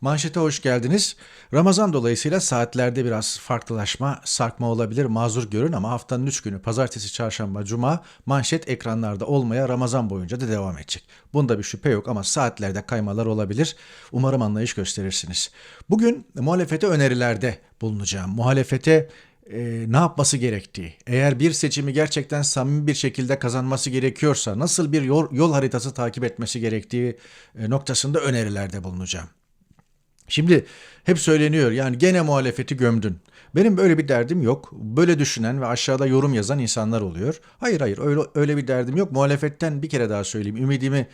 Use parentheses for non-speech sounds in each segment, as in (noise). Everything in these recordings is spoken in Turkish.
Manşete hoş geldiniz. Ramazan dolayısıyla saatlerde biraz farklılaşma, sarkma olabilir. Mazur görün ama haftanın 3 günü pazartesi, çarşamba, cuma manşet ekranlarda olmaya Ramazan boyunca da devam edecek. Bunda bir şüphe yok ama saatlerde kaymalar olabilir. Umarım anlayış gösterirsiniz. Bugün muhalefete önerilerde bulunacağım. Muhalefete e, ne yapması gerektiği, eğer bir seçimi gerçekten samimi bir şekilde kazanması gerekiyorsa nasıl bir yol, yol haritası takip etmesi gerektiği e, noktasında önerilerde bulunacağım. Şimdi hep söyleniyor yani gene muhalefeti gömdün. Benim böyle bir derdim yok. Böyle düşünen ve aşağıda yorum yazan insanlar oluyor. Hayır hayır öyle, öyle bir derdim yok. Muhalefetten bir kere daha söyleyeyim. Ümidimi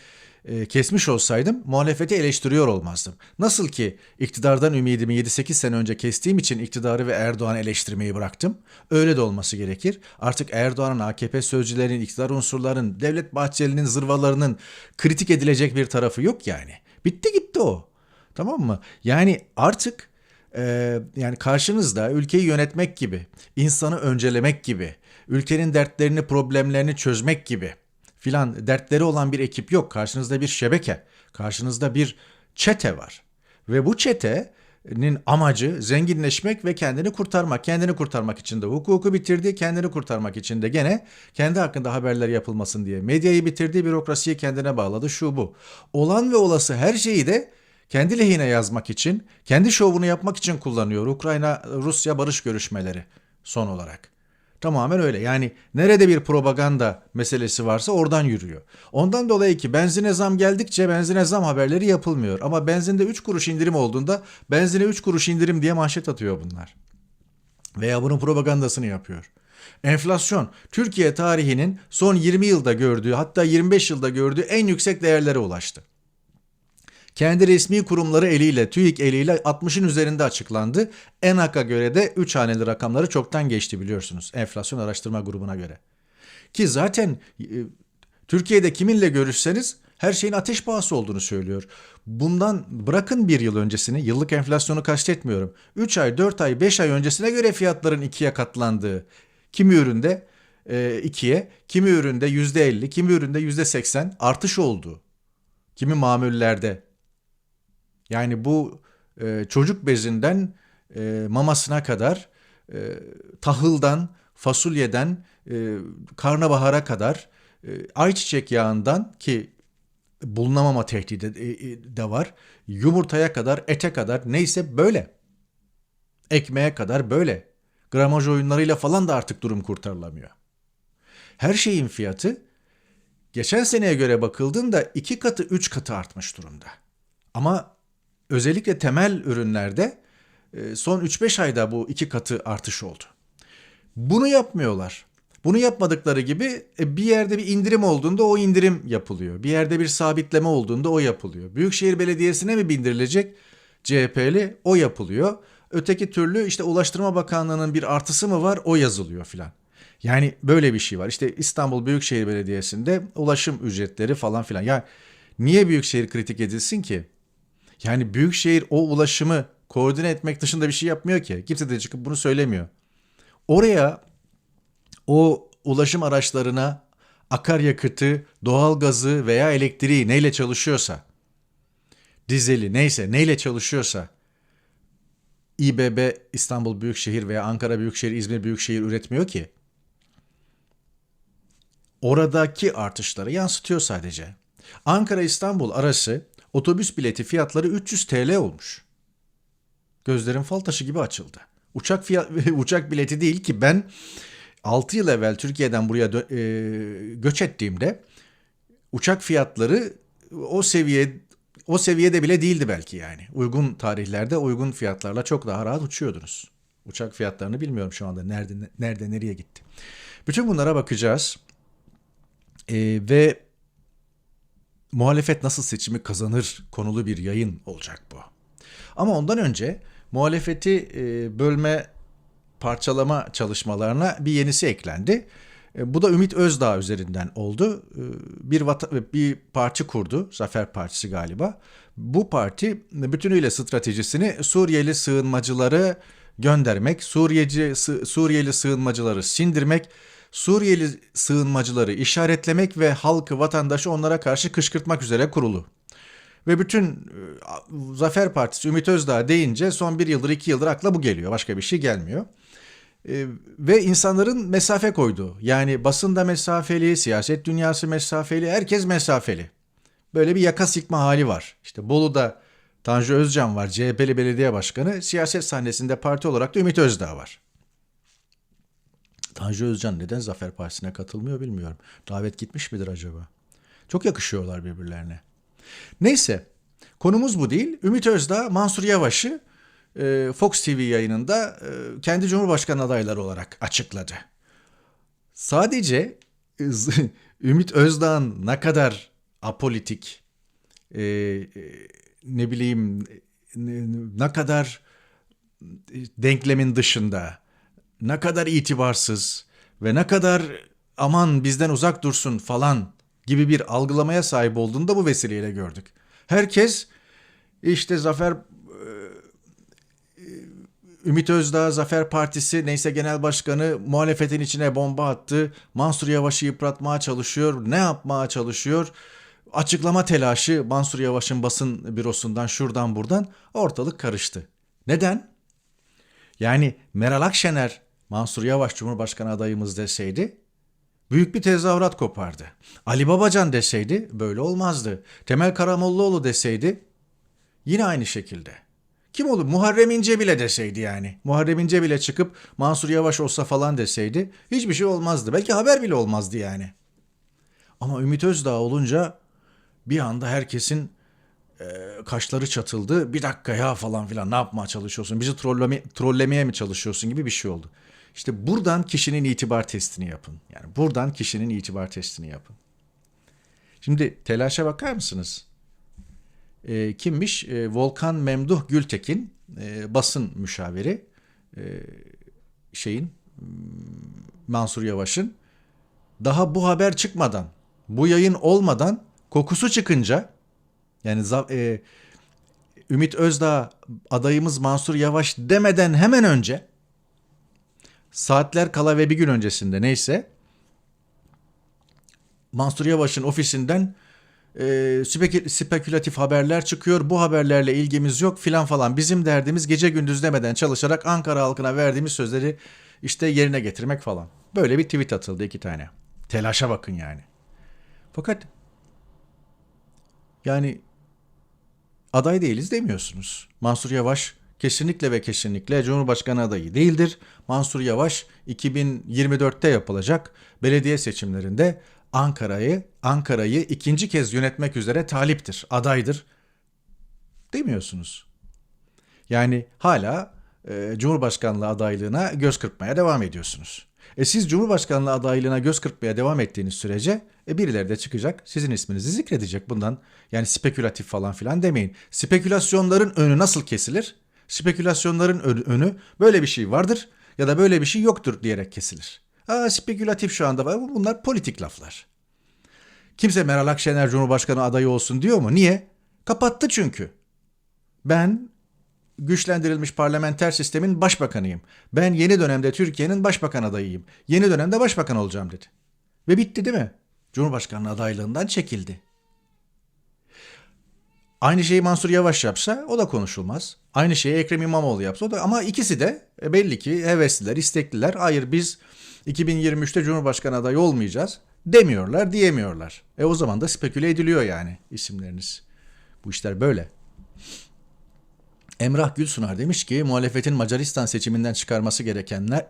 e, kesmiş olsaydım muhalefeti eleştiriyor olmazdım. Nasıl ki iktidardan ümidimi 7-8 sene önce kestiğim için iktidarı ve Erdoğan'ı eleştirmeyi bıraktım. Öyle de olması gerekir. Artık Erdoğan'ın, AKP sözcülerinin, iktidar unsurlarının, Devlet Bahçeli'nin zırvalarının kritik edilecek bir tarafı yok yani. Bitti gitti o. Tamam mı? Yani artık e, yani karşınızda ülkeyi yönetmek gibi, insanı öncelemek gibi, ülkenin dertlerini, problemlerini çözmek gibi filan dertleri olan bir ekip yok. Karşınızda bir şebeke, karşınızda bir çete var. Ve bu çetenin amacı zenginleşmek ve kendini kurtarmak. Kendini kurtarmak için de hukuku bitirdi, kendini kurtarmak için de gene kendi hakkında haberler yapılmasın diye medyayı bitirdi, bürokrasiyi kendine bağladı, şu bu. Olan ve olası her şeyi de kendi lehine yazmak için, kendi şovunu yapmak için kullanıyor Ukrayna-Rusya barış görüşmeleri son olarak. Tamamen öyle. Yani nerede bir propaganda meselesi varsa oradan yürüyor. Ondan dolayı ki benzine zam geldikçe benzine zam haberleri yapılmıyor. Ama benzinde 3 kuruş indirim olduğunda benzine 3 kuruş indirim diye manşet atıyor bunlar. Veya bunun propagandasını yapıyor. Enflasyon Türkiye tarihinin son 20 yılda gördüğü hatta 25 yılda gördüğü en yüksek değerlere ulaştı. Kendi resmi kurumları eliyle, TÜİK eliyle 60'ın üzerinde açıklandı. ENAK'a göre de 3 haneli rakamları çoktan geçti biliyorsunuz. Enflasyon araştırma grubuna göre. Ki zaten e, Türkiye'de kiminle görüşseniz her şeyin ateş pahası olduğunu söylüyor. Bundan bırakın bir yıl öncesini, yıllık enflasyonu kastetmiyorum. 3 ay, 4 ay, 5 ay öncesine göre fiyatların ikiye katlandığı, kimi üründe e, ikiye, kimi üründe yüzde 50, kimi üründe yüzde 80 artış olduğu, kimi mamullerde yani bu e, çocuk bezinden e, mamasına kadar, e, tahıldan, fasulyeden, e, karnabahara kadar, e, ayçiçek yağından ki bulunamama tehdidi e, de var, yumurtaya kadar, ete kadar neyse böyle. Ekmeğe kadar böyle. Gramaj oyunlarıyla falan da artık durum kurtarılamıyor. Her şeyin fiyatı geçen seneye göre bakıldığında iki katı, üç katı artmış durumda. Ama özellikle temel ürünlerde e, son 3-5 ayda bu iki katı artış oldu. Bunu yapmıyorlar. Bunu yapmadıkları gibi e, bir yerde bir indirim olduğunda o indirim yapılıyor. Bir yerde bir sabitleme olduğunda o yapılıyor. Büyükşehir Belediyesi'ne mi bindirilecek CHP'li o yapılıyor. Öteki türlü işte Ulaştırma Bakanlığı'nın bir artısı mı var o yazılıyor filan. Yani böyle bir şey var. İşte İstanbul Büyükşehir Belediyesi'nde ulaşım ücretleri falan filan. Ya niye Büyükşehir kritik edilsin ki? Yani büyükşehir o ulaşımı koordine etmek dışında bir şey yapmıyor ki. Kimse de çıkıp bunu söylemiyor. Oraya o ulaşım araçlarına akaryakıtı, doğalgazı veya elektriği neyle çalışıyorsa, dizeli neyse neyle çalışıyorsa İBB İstanbul Büyükşehir veya Ankara Büyükşehir, İzmir Büyükşehir üretmiyor ki. Oradaki artışları yansıtıyor sadece. Ankara İstanbul arası Otobüs bileti fiyatları 300 TL olmuş. Gözlerim fal taşı gibi açıldı. Uçak fiyat (laughs) uçak bileti değil ki ben 6 yıl evvel Türkiye'den buraya e, göç ettiğimde uçak fiyatları o seviye o seviyede bile değildi belki yani. Uygun tarihlerde uygun fiyatlarla çok daha rahat uçuyordunuz. Uçak fiyatlarını bilmiyorum şu anda nerede nerede nereye gitti. Bütün bunlara bakacağız. Ee, ve muhalefet nasıl seçimi kazanır konulu bir yayın olacak bu. Ama ondan önce muhalefeti e, bölme, parçalama çalışmalarına bir yenisi eklendi. E, bu da Ümit Özdağ üzerinden oldu. E, bir bir parti kurdu, Zafer Partisi galiba. Bu parti bütünüyle stratejisini Suriyeli sığınmacıları göndermek, Suriyeci Suriyeli sığınmacıları sindirmek, Suriyeli sığınmacıları işaretlemek ve halkı, vatandaşı onlara karşı kışkırtmak üzere kurulu. Ve bütün e, Zafer Partisi Ümit Özdağ deyince son bir yıldır iki yıldır akla bu geliyor. Başka bir şey gelmiyor. E, ve insanların mesafe koyduğu. Yani basında mesafeli, siyaset dünyası mesafeli, herkes mesafeli. Böyle bir yaka sıkma hali var. İşte Bolu'da Tanju Özcan var, CHP'li belediye başkanı. Siyaset sahnesinde parti olarak da Ümit Özdağ var. Tanju Özcan neden Zafer Partisi'ne katılmıyor bilmiyorum. Davet gitmiş midir acaba? Çok yakışıyorlar birbirlerine. Neyse konumuz bu değil. Ümit Özdağ Mansur Yavaş'ı e, Fox TV yayınında e, kendi Cumhurbaşkanı adayları olarak açıkladı. Sadece e, (laughs) Ümit Özdağ'ın ne kadar apolitik, ne bileyim ne kadar denklemin dışında, ne kadar itibarsız ve ne kadar aman bizden uzak dursun falan gibi bir algılamaya sahip olduğunu da bu vesileyle gördük. Herkes işte Zafer Ümit Özdağ, Zafer Partisi neyse genel başkanı muhalefetin içine bomba attı. Mansur Yavaş'ı yıpratmaya çalışıyor. Ne yapmaya çalışıyor? Açıklama telaşı Mansur Yavaş'ın basın bürosundan şuradan buradan ortalık karıştı. Neden? Yani Meral Akşener Mansur Yavaş Cumhurbaşkanı adayımız deseydi büyük bir tezahürat kopardı. Ali Babacan deseydi böyle olmazdı. Temel Karamollaoğlu deseydi yine aynı şekilde. Kim olur? Muharrem İnce bile deseydi yani. Muharrem İnce bile çıkıp Mansur Yavaş olsa falan deseydi hiçbir şey olmazdı. Belki haber bile olmazdı yani. Ama Ümit Özdağ olunca bir anda herkesin e, kaşları çatıldı. Bir dakika ya falan filan ne yapmaya çalışıyorsun? Bizi trolleme, trollemeye mi çalışıyorsun gibi bir şey oldu. İşte buradan kişinin itibar testini yapın. Yani buradan kişinin itibar testini yapın. Şimdi telaşa bakar mısınız? E, kimmiş? E, Volkan Memduh Gültekin e, basın müşaviri e, şeyin Mansur Yavaş'ın daha bu haber çıkmadan, bu yayın olmadan kokusu çıkınca yani e, Ümit Özdağ adayımız Mansur Yavaş demeden hemen önce saatler kala ve bir gün öncesinde neyse Mansur Yavaş'ın ofisinden e, spekülatif haberler çıkıyor. Bu haberlerle ilgimiz yok filan falan. Bizim derdimiz gece gündüz demeden çalışarak Ankara halkına verdiğimiz sözleri işte yerine getirmek falan. Böyle bir tweet atıldı iki tane. Telaşa bakın yani. Fakat yani aday değiliz demiyorsunuz. Mansur Yavaş kesinlikle ve kesinlikle Cumhurbaşkanı adayı değildir. Mansur Yavaş 2024'te yapılacak belediye seçimlerinde Ankara'yı Ankara'yı ikinci kez yönetmek üzere taliptir, adaydır demiyorsunuz. Yani hala e, Cumhurbaşkanlığı adaylığına göz kırpmaya devam ediyorsunuz. E siz Cumhurbaşkanlığı adaylığına göz kırpmaya devam ettiğiniz sürece e birileri de çıkacak sizin isminizi zikredecek bundan. Yani spekülatif falan filan demeyin. Spekülasyonların önü nasıl kesilir? Spekülasyonların önü böyle bir şey vardır ya da böyle bir şey yoktur diyerek kesilir. Aa, spekülatif şu anda var. Bunlar politik laflar. Kimse Meral Akşener Cumhurbaşkanı adayı olsun diyor mu? Niye? Kapattı çünkü. Ben güçlendirilmiş parlamenter sistemin başbakanıyım. Ben yeni dönemde Türkiye'nin başbakan adayıyım. Yeni dönemde başbakan olacağım dedi. Ve bitti değil mi? Cumhurbaşkanlığı adaylığından çekildi. Aynı şeyi Mansur Yavaş yapsa o da konuşulmaz. Aynı şeyi Ekrem İmamoğlu yapsa o da ama ikisi de e, belli ki hevesliler, istekliler. Hayır biz 2023'te Cumhurbaşkanı adayı olmayacağız demiyorlar, diyemiyorlar. E o zaman da speküle ediliyor yani isimleriniz. Bu işler böyle. Emrah Gülsunar demiş ki muhalefetin Macaristan seçiminden çıkarması gereken e,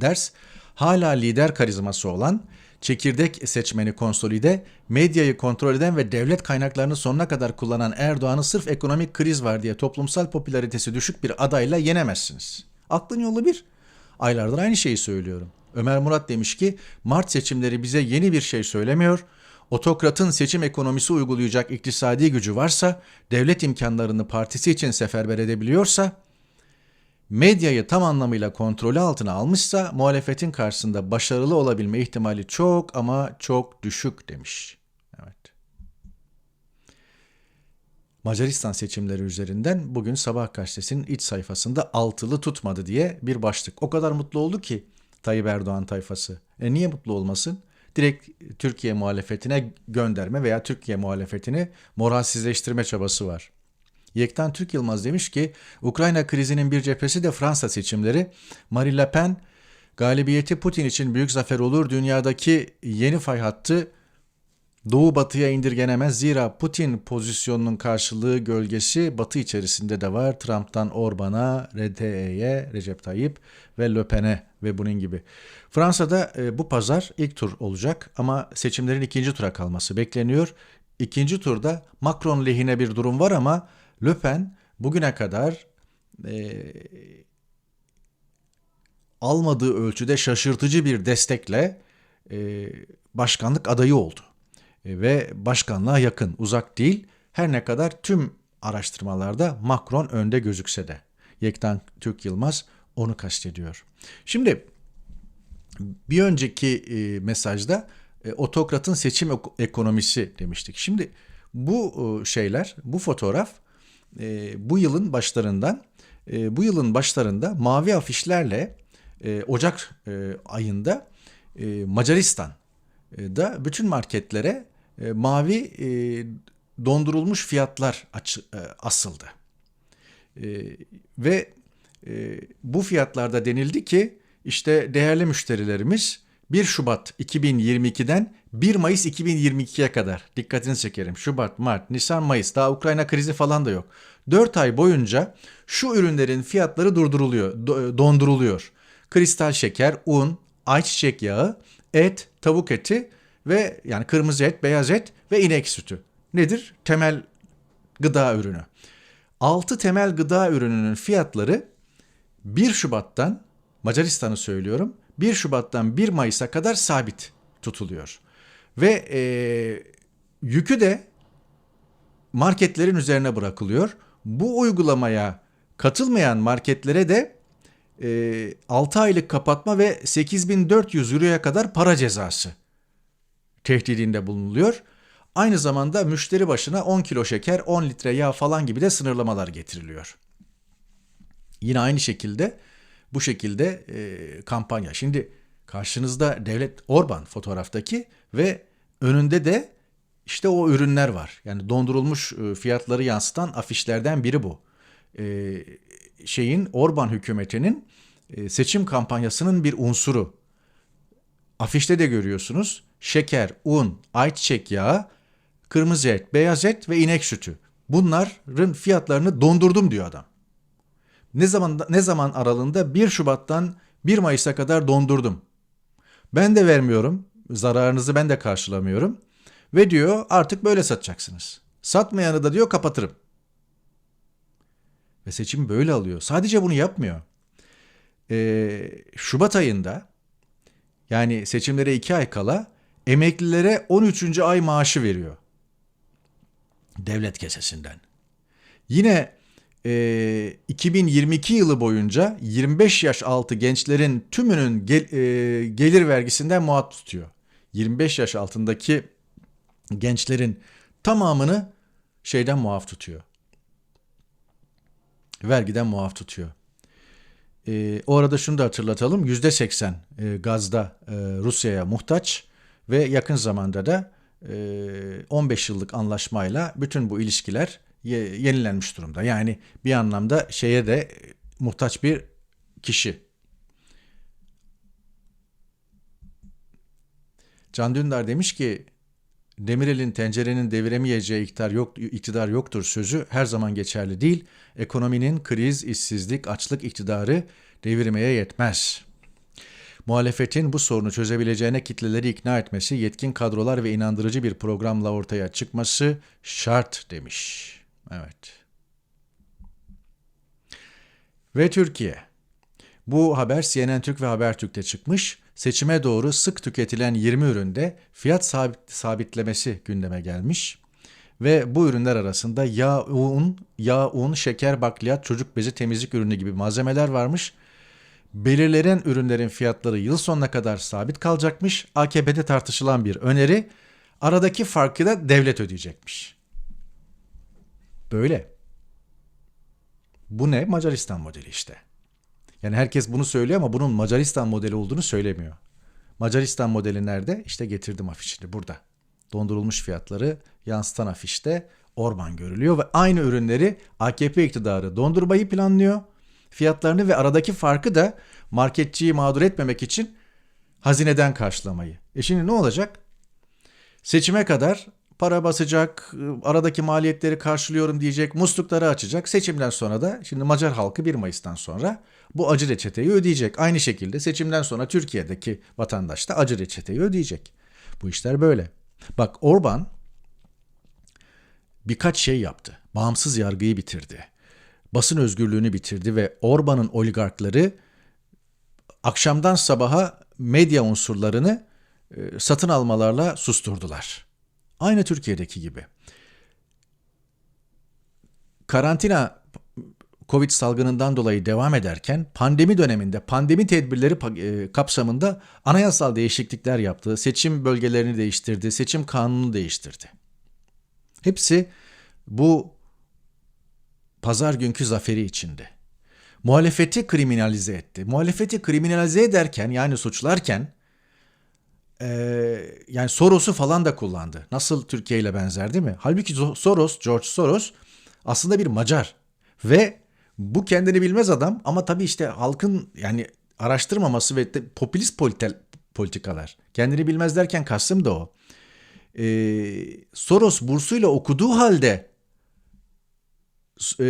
ders hala lider karizması olan çekirdek seçmeni konsolide, medyayı kontrol eden ve devlet kaynaklarını sonuna kadar kullanan Erdoğan'ı sırf ekonomik kriz var diye toplumsal popülaritesi düşük bir adayla yenemezsiniz. Aklın yolu bir. Aylardır aynı şeyi söylüyorum. Ömer Murat demiş ki Mart seçimleri bize yeni bir şey söylemiyor. Otokratın seçim ekonomisi uygulayacak iktisadi gücü varsa, devlet imkanlarını partisi için seferber edebiliyorsa, medyayı tam anlamıyla kontrolü altına almışsa muhalefetin karşısında başarılı olabilme ihtimali çok ama çok düşük demiş. Evet. Macaristan seçimleri üzerinden bugün Sabah gazetesinin iç sayfasında altılı tutmadı diye bir başlık. O kadar mutlu oldu ki Tayyip Erdoğan tayfası. E niye mutlu olmasın? Direkt Türkiye muhalefetine gönderme veya Türkiye muhalefetini moralsizleştirme çabası var. Yektan Türk Yılmaz demiş ki Ukrayna krizinin bir cephesi de Fransa seçimleri. Marine Le Pen galibiyeti Putin için büyük zafer olur. Dünyadaki yeni fay hattı Doğu batıya indirgenemez zira Putin pozisyonunun karşılığı gölgesi batı içerisinde de var. Trump'tan Orban'a, RTE'ye, Recep Tayyip ve Le ve bunun gibi. Fransa'da e, bu pazar ilk tur olacak ama seçimlerin ikinci tura kalması bekleniyor. İkinci turda Macron lehine bir durum var ama Le bugüne kadar e, almadığı ölçüde şaşırtıcı bir destekle e, başkanlık adayı oldu. E, ve başkanlığa yakın, uzak değil. Her ne kadar tüm araştırmalarda Macron önde gözükse de. Yektan Türk Yılmaz onu kastediyor. Şimdi bir önceki e, mesajda e, otokratın seçim ekonomisi demiştik. Şimdi bu şeyler, bu fotoğraf bu yılın başlarından, bu yılın başlarında mavi afişlerle Ocak ayında Macaristan'da bütün marketlere e, mavi e, dondurulmuş fiyatlar aç, e, asıldı. E, ve e, bu fiyatlarda denildi ki işte değerli müşterilerimiz 1 Şubat 2022'den 1 Mayıs 2022'ye kadar dikkatini çekerim. Şubat, Mart, Nisan, Mayıs daha Ukrayna krizi falan da yok. 4 ay boyunca şu ürünlerin fiyatları durduruluyor, donduruluyor. Kristal şeker, un, ayçiçek yağı, et, tavuk eti ve yani kırmızı et, beyaz et ve inek sütü. Nedir? Temel gıda ürünü. 6 temel gıda ürününün fiyatları 1 Şubat'tan Macaristan'ı söylüyorum. 1 Şubat'tan 1 Mayıs'a kadar sabit tutuluyor. Ve e, yükü de marketlerin üzerine bırakılıyor. Bu uygulamaya katılmayan marketlere de e, 6 aylık kapatma ve 8400 euroya kadar para cezası tehdidinde bulunuluyor. Aynı zamanda müşteri başına 10 kilo şeker, 10 litre yağ falan gibi de sınırlamalar getiriliyor. Yine aynı şekilde bu şekilde e, kampanya. Şimdi karşınızda devlet Orban fotoğraftaki ve önünde de işte o ürünler var. Yani dondurulmuş e, fiyatları yansıtan afişlerden biri bu. E, şeyin Orban hükümetinin e, seçim kampanyasının bir unsuru. Afişte de görüyorsunuz şeker, un, ayçiçek yağı, kırmızı et, beyaz et ve inek sütü. Bunların fiyatlarını dondurdum diyor adam. Ne zaman ne zaman aralığında 1 Şubat'tan 1 Mayıs'a kadar dondurdum. Ben de vermiyorum. Zararınızı ben de karşılamıyorum. Ve diyor artık böyle satacaksınız. Satmayanı da diyor kapatırım. Ve seçim böyle alıyor. Sadece bunu yapmıyor. Ee, Şubat ayında yani seçimlere iki ay kala emeklilere 13. ay maaşı veriyor. Devlet kesesinden. Yine e, 2022 yılı boyunca 25 yaş altı gençlerin tümünün gel, e, gelir vergisinden muaf tutuyor. 25 yaş altındaki gençlerin tamamını şeyden muaf tutuyor. Vergiden muaf tutuyor. E, o arada şunu da hatırlatalım. %80 e, gazda e, Rusya'ya muhtaç ve yakın zamanda da 15 yıllık anlaşmayla bütün bu ilişkiler yenilenmiş durumda. Yani bir anlamda şeye de muhtaç bir kişi. Can Dündar demiş ki Demirel'in tencerenin deviremeyeceği iktidar, yok, iktidar yoktur sözü her zaman geçerli değil. Ekonominin kriz, işsizlik, açlık iktidarı devirmeye yetmez. Muhalefetin bu sorunu çözebileceğine kitleleri ikna etmesi, yetkin kadrolar ve inandırıcı bir programla ortaya çıkması şart demiş. Evet. Ve Türkiye. Bu haber CNN Türk ve Habertürk'te çıkmış. Seçime doğru sık tüketilen 20 üründe fiyat sabit, sabitlemesi gündeme gelmiş. Ve bu ürünler arasında yağ, un, yağ, un, şeker, bakliyat, çocuk bezi, temizlik ürünü gibi malzemeler varmış belirlenen ürünlerin fiyatları yıl sonuna kadar sabit kalacakmış. AKP'de tartışılan bir öneri. Aradaki farkı da devlet ödeyecekmiş. Böyle. Bu ne? Macaristan modeli işte. Yani herkes bunu söylüyor ama bunun Macaristan modeli olduğunu söylemiyor. Macaristan modeli nerede? İşte getirdim afişini burada. Dondurulmuş fiyatları yansıtan afişte Orban görülüyor ve aynı ürünleri AKP iktidarı dondurmayı planlıyor. Fiyatlarını ve aradaki farkı da marketçiyi mağdur etmemek için hazineden karşılamayı. E şimdi ne olacak? Seçime kadar para basacak, aradaki maliyetleri karşılıyorum diyecek, muslukları açacak. Seçimden sonra da şimdi Macar halkı 1 Mayıs'tan sonra bu acı reçeteyi ödeyecek. Aynı şekilde seçimden sonra Türkiye'deki vatandaş da acı reçeteyi ödeyecek. Bu işler böyle. Bak Orban birkaç şey yaptı. Bağımsız yargıyı bitirdi. Basın özgürlüğünü bitirdi ve Orban'ın oligarkları akşamdan sabaha medya unsurlarını e, satın almalarla susturdular. Aynı Türkiye'deki gibi. Karantina Covid salgınından dolayı devam ederken pandemi döneminde pandemi tedbirleri e, kapsamında anayasal değişiklikler yaptı, seçim bölgelerini değiştirdi, seçim kanunu değiştirdi. Hepsi bu pazar günkü zaferi içinde. Muhalefeti kriminalize etti. Muhalefeti kriminalize ederken yani suçlarken ee, yani Soros'u falan da kullandı. Nasıl Türkiye ile benzer değil mi? Halbuki Soros, George Soros aslında bir Macar ve bu kendini bilmez adam ama tabii işte halkın yani araştırmaması ve popülist politel, politikalar. Kendini bilmez derken kastım da o. Ee, Soros bursuyla okuduğu halde e,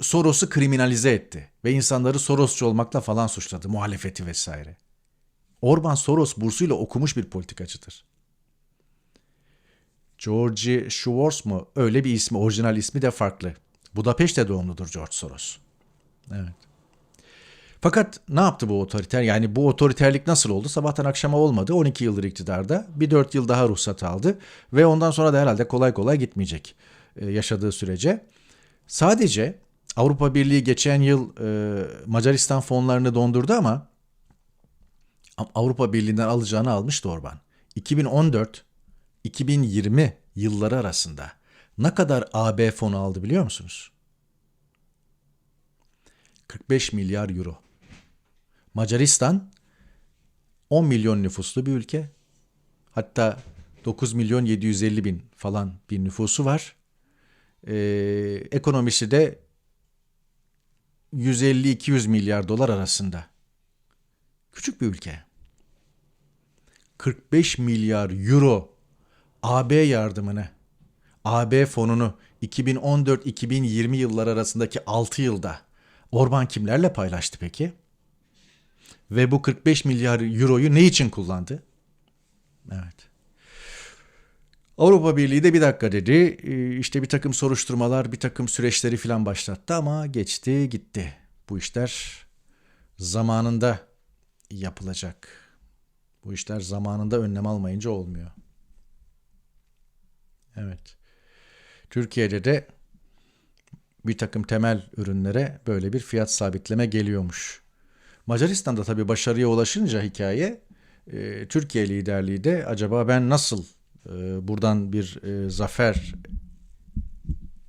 Soros'u kriminalize etti ve insanları Sorosçu olmakla falan suçladı, muhalefeti vesaire. Orban Soros bursuyla okumuş bir politikacıdır. George Schwartz mu? Öyle bir ismi, orijinal ismi de farklı. Budapeşte doğumludur George Soros. Evet. Fakat ne yaptı bu otoriter? Yani bu otoriterlik nasıl oldu? Sabahtan akşama olmadı. 12 yıldır iktidarda. Bir 4 yıl daha ruhsat aldı. Ve ondan sonra da herhalde kolay kolay gitmeyecek e, yaşadığı sürece. Sadece Avrupa Birliği geçen yıl e, Macaristan fonlarını dondurdu ama Avrupa Birliği'nden alacağını almıştı Orban. 2014-2020 yılları arasında ne kadar AB fonu aldı biliyor musunuz? 45 milyar euro. Macaristan 10 milyon nüfuslu bir ülke. Hatta 9 milyon 750 bin falan bir nüfusu var. Ee, ekonomisi de 150-200 milyar dolar arasında. Küçük bir ülke. 45 milyar euro AB yardımını, AB fonunu 2014-2020 yıllar arasındaki 6 yılda Orban kimlerle paylaştı peki? Ve bu 45 milyar euroyu ne için kullandı? Evet. Avrupa Birliği de bir dakika dedi. İşte bir takım soruşturmalar, bir takım süreçleri falan başlattı ama geçti gitti. Bu işler zamanında yapılacak. Bu işler zamanında önlem almayınca olmuyor. Evet. Türkiye'de de bir takım temel ürünlere böyle bir fiyat sabitleme geliyormuş. Macaristan'da tabii başarıya ulaşınca hikaye e, Türkiye liderliği de acaba ben nasıl buradan bir e, zafer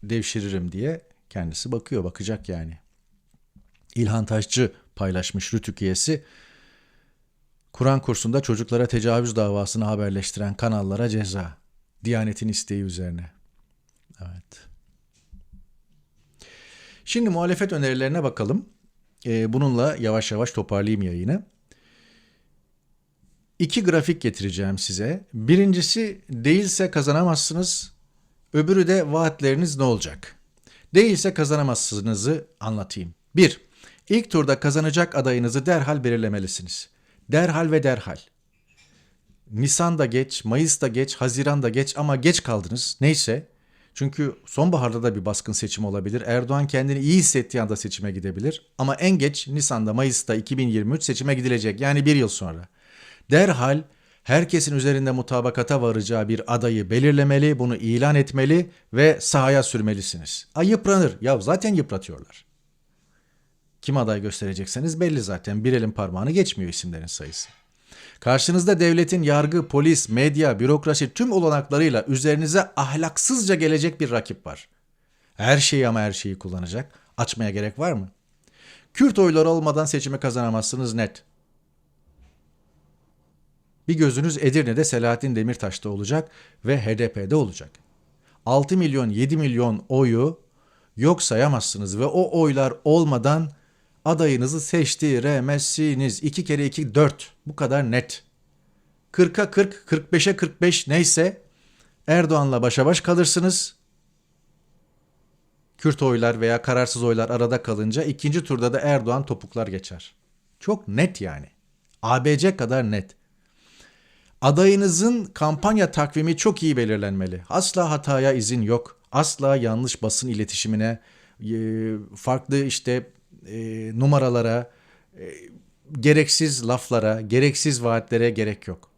devşiririm diye kendisi bakıyor, bakacak yani. İlhan Taşçı paylaşmış Rütük üyesi. Kur'an kursunda çocuklara tecavüz davasını haberleştiren kanallara ceza. Diyanetin isteği üzerine. Evet. Şimdi muhalefet önerilerine bakalım. Ee, bununla yavaş yavaş toparlayayım yayını. İki grafik getireceğim size. Birincisi değilse kazanamazsınız. Öbürü de vaatleriniz ne olacak? Değilse kazanamazsınızı anlatayım. Bir, ilk turda kazanacak adayınızı derhal belirlemelisiniz. Derhal ve derhal. Nisan'da geç, Mayıs'ta geç, Haziran'da geç ama geç kaldınız. Neyse. Çünkü sonbaharda da bir baskın seçim olabilir. Erdoğan kendini iyi hissettiği anda seçime gidebilir. Ama en geç Nisan'da, Mayıs'ta 2023 seçime gidilecek. Yani bir yıl sonra. Derhal herkesin üzerinde mutabakata varacağı bir adayı belirlemeli, bunu ilan etmeli ve sahaya sürmelisiniz. Ay yıpranır. Ya zaten yıpratıyorlar. Kim aday gösterecekseniz belli zaten. Bir elin parmağını geçmiyor isimlerin sayısı. Karşınızda devletin yargı, polis, medya, bürokrasi tüm olanaklarıyla üzerinize ahlaksızca gelecek bir rakip var. Her şeyi ama her şeyi kullanacak. Açmaya gerek var mı? Kürt oyları olmadan seçimi kazanamazsınız net. Bir gözünüz Edirne'de Selahattin Demirtaş'ta olacak ve HDP'de olacak. 6 milyon 7 milyon oyu yok sayamazsınız ve o oylar olmadan adayınızı seçtiremezsiniz. 2 kere 2 4 bu kadar net. 40'a 40, 45'e 45 neyse Erdoğan'la başa baş kalırsınız. Kürt oylar veya kararsız oylar arada kalınca ikinci turda da Erdoğan topuklar geçer. Çok net yani. ABC kadar net. Adayınızın kampanya takvimi çok iyi belirlenmeli. Asla hataya izin yok. Asla yanlış basın iletişimine, e, farklı işte e, numaralara, e, gereksiz laflara, gereksiz vaatlere gerek yok.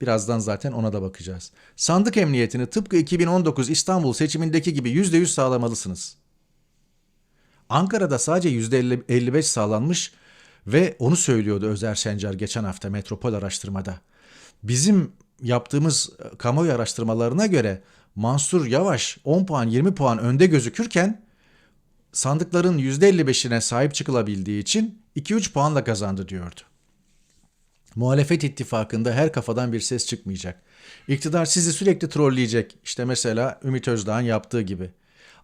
Birazdan zaten ona da bakacağız. Sandık emniyetini tıpkı 2019 İstanbul seçimindeki gibi %100 sağlamalısınız. Ankara'da sadece %55 sağlanmış ve onu söylüyordu Özer Sencar geçen hafta metropol araştırmada. Bizim yaptığımız e, kamuoyu araştırmalarına göre Mansur Yavaş 10 puan 20 puan önde gözükürken sandıkların %55'ine sahip çıkılabildiği için 2-3 puanla kazandı diyordu. Muhalefet ittifakında her kafadan bir ses çıkmayacak. İktidar sizi sürekli trolleyecek. İşte mesela Ümit Özdağ'ın yaptığı gibi.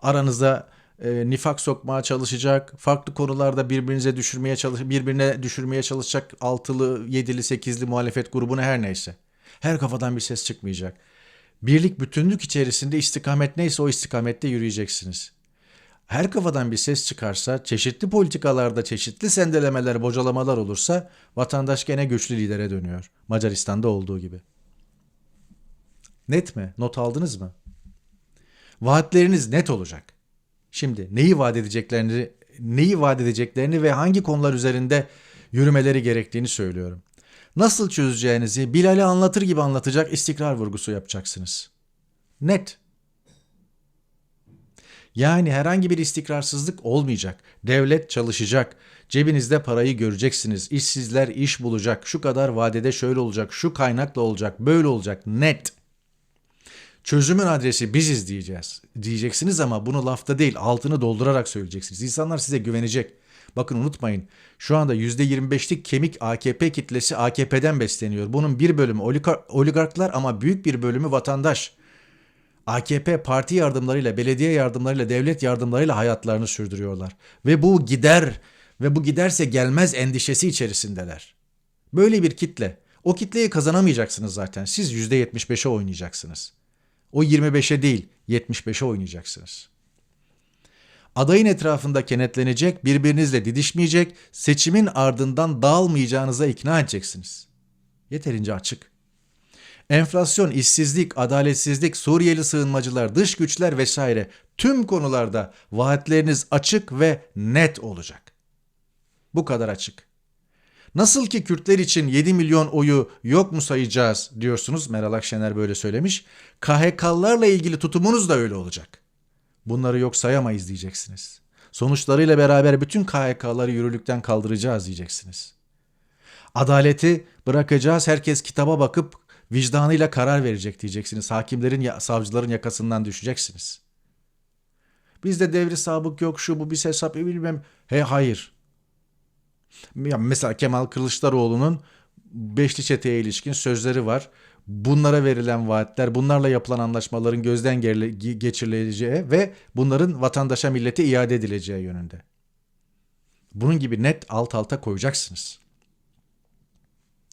Aranızda e, nifak sokmaya çalışacak, farklı konularda birbirinize düşürmeye çalış birbirine düşürmeye çalışacak altılı, yedili, sekizli muhalefet grubuna her neyse. Her kafadan bir ses çıkmayacak. Birlik bütünlük içerisinde istikamet neyse o istikamette yürüyeceksiniz. Her kafadan bir ses çıkarsa, çeşitli politikalarda çeşitli sendelemeler, bocalamalar olursa vatandaş gene güçlü lidere dönüyor. Macaristan'da olduğu gibi. Net mi? Not aldınız mı? Vaatleriniz net olacak. Şimdi neyi vaat edeceklerini, neyi vaat edeceklerini ve hangi konular üzerinde yürümeleri gerektiğini söylüyorum. Nasıl çözeceğinizi Bilal'e anlatır gibi anlatacak istikrar vurgusu yapacaksınız. Net. Yani herhangi bir istikrarsızlık olmayacak. Devlet çalışacak. Cebinizde parayı göreceksiniz. İşsizler iş bulacak. Şu kadar vadede şöyle olacak. Şu kaynakla olacak. Böyle olacak. Net. Çözümün adresi biziz diyeceğiz. Diyeceksiniz ama bunu lafta değil altını doldurarak söyleyeceksiniz. İnsanlar size güvenecek. Bakın unutmayın şu anda %25'lik kemik AKP kitlesi AKP'den besleniyor. Bunun bir bölümü oligarklar ama büyük bir bölümü vatandaş. AKP parti yardımlarıyla, belediye yardımlarıyla, devlet yardımlarıyla hayatlarını sürdürüyorlar. Ve bu gider ve bu giderse gelmez endişesi içerisindeler. Böyle bir kitle. O kitleyi kazanamayacaksınız zaten. Siz %75'e oynayacaksınız. O 25'e değil 75'e oynayacaksınız. Adayın etrafında kenetlenecek, birbirinizle didişmeyecek, seçimin ardından dağılmayacağınıza ikna edeceksiniz. Yeterince açık. Enflasyon, işsizlik, adaletsizlik, Suriyeli sığınmacılar, dış güçler vesaire tüm konularda vaatleriniz açık ve net olacak. Bu kadar açık. Nasıl ki Kürtler için 7 milyon oyu yok mu sayacağız diyorsunuz Meral Akşener böyle söylemiş. KHK'larla ilgili tutumunuz da öyle olacak. Bunları yok sayamayız diyeceksiniz. Sonuçlarıyla beraber bütün KHK'ları yürürlükten kaldıracağız diyeceksiniz. Adaleti bırakacağız herkes kitaba bakıp vicdanıyla karar verecek diyeceksiniz. Hakimlerin, savcıların yakasından düşeceksiniz. Bizde devri sabık yok şu bu bir hesap bilmem. He hayır. Mesela Kemal Kılıçdaroğlu'nun Beşli Çete'ye ilişkin sözleri var. Bunlara verilen vaatler, bunlarla yapılan anlaşmaların gözden geçirileceği ve bunların vatandaşa millete iade edileceği yönünde. Bunun gibi net alt alta koyacaksınız.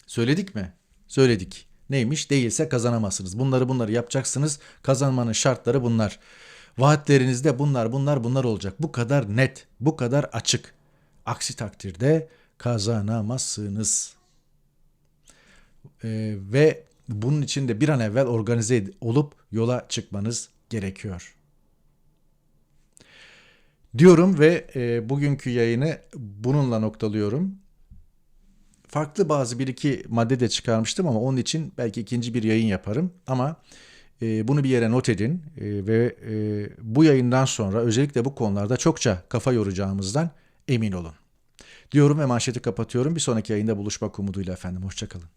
Söyledik mi? Söyledik. Neymiş? Değilse kazanamazsınız. Bunları bunları yapacaksınız. Kazanmanın şartları bunlar. Vaatlerinizde bunlar bunlar bunlar olacak. Bu kadar net, bu kadar açık. Aksi takdirde kazanamazsınız. Ee, ve bunun için de bir an evvel organize olup yola çıkmanız gerekiyor. Diyorum ve e, bugünkü yayını bununla noktalıyorum. Farklı bazı bir iki madde de çıkarmıştım ama onun için belki ikinci bir yayın yaparım. Ama e, bunu bir yere not edin e, ve e, bu yayından sonra özellikle bu konularda çokça kafa yoracağımızdan emin olun. Diyorum ve manşeti kapatıyorum. Bir sonraki yayında buluşmak umuduyla efendim. Hoşçakalın.